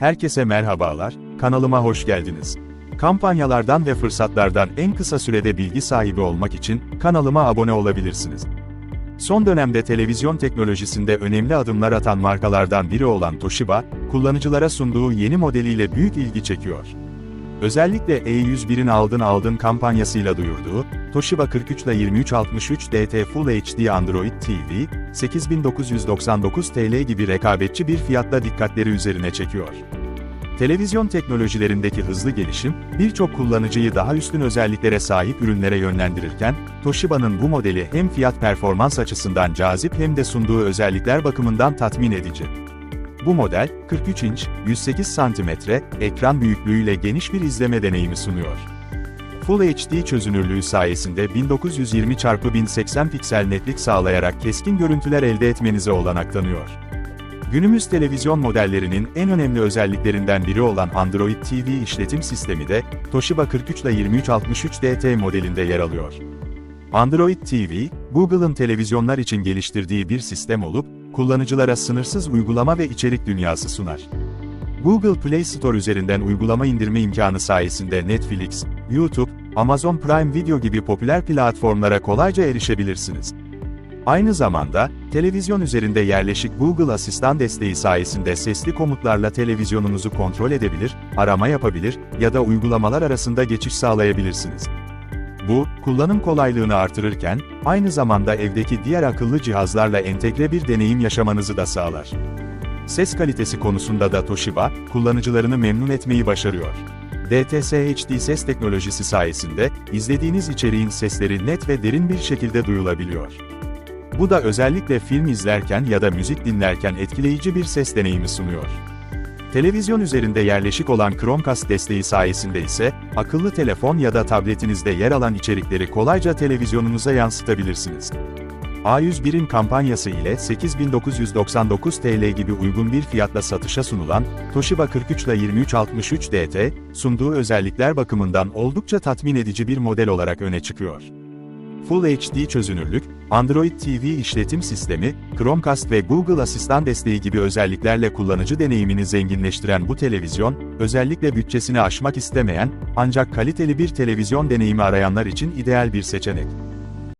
Herkese merhabalar, kanalıma hoş geldiniz. Kampanyalardan ve fırsatlardan en kısa sürede bilgi sahibi olmak için kanalıma abone olabilirsiniz. Son dönemde televizyon teknolojisinde önemli adımlar atan markalardan biri olan Toshiba, kullanıcılara sunduğu yeni modeliyle büyük ilgi çekiyor. Özellikle E101'in aldın aldın kampanyasıyla duyurduğu, Toshiba 43 ile 2363 DT Full HD Android TV, 8999 TL gibi rekabetçi bir fiyatla dikkatleri üzerine çekiyor. Televizyon teknolojilerindeki hızlı gelişim, birçok kullanıcıyı daha üstün özelliklere sahip ürünlere yönlendirirken, Toshiba'nın bu modeli hem fiyat performans açısından cazip hem de sunduğu özellikler bakımından tatmin edici. Bu model, 43 inç, 108 cm, ekran büyüklüğüyle geniş bir izleme deneyimi sunuyor. Full HD çözünürlüğü sayesinde 1920x1080 piksel netlik sağlayarak keskin görüntüler elde etmenize olanak tanıyor. Günümüz televizyon modellerinin en önemli özelliklerinden biri olan Android TV işletim sistemi de, Toshiba 43 ile 2363 DT modelinde yer alıyor. Android TV, Google'ın televizyonlar için geliştirdiği bir sistem olup, kullanıcılara sınırsız uygulama ve içerik dünyası sunar. Google Play Store üzerinden uygulama indirme imkanı sayesinde Netflix, YouTube, Amazon Prime Video gibi popüler platformlara kolayca erişebilirsiniz. Aynı zamanda, televizyon üzerinde yerleşik Google Asistan desteği sayesinde sesli komutlarla televizyonunuzu kontrol edebilir, arama yapabilir ya da uygulamalar arasında geçiş sağlayabilirsiniz. Bu, kullanım kolaylığını artırırken, aynı zamanda evdeki diğer akıllı cihazlarla entegre bir deneyim yaşamanızı da sağlar. Ses kalitesi konusunda da Toshiba, kullanıcılarını memnun etmeyi başarıyor. DTS HD ses teknolojisi sayesinde, izlediğiniz içeriğin sesleri net ve derin bir şekilde duyulabiliyor. Bu da özellikle film izlerken ya da müzik dinlerken etkileyici bir ses deneyimi sunuyor. Televizyon üzerinde yerleşik olan Chromecast desteği sayesinde ise, akıllı telefon ya da tabletinizde yer alan içerikleri kolayca televizyonunuza yansıtabilirsiniz. A101'in kampanyası ile 8999 TL gibi uygun bir fiyatla satışa sunulan, Toshiba 43 ile 2363 DT, sunduğu özellikler bakımından oldukça tatmin edici bir model olarak öne çıkıyor. Full HD çözünürlük, Android TV işletim sistemi, Chromecast ve Google Asistan desteği gibi özelliklerle kullanıcı deneyimini zenginleştiren bu televizyon, özellikle bütçesini aşmak istemeyen, ancak kaliteli bir televizyon deneyimi arayanlar için ideal bir seçenek.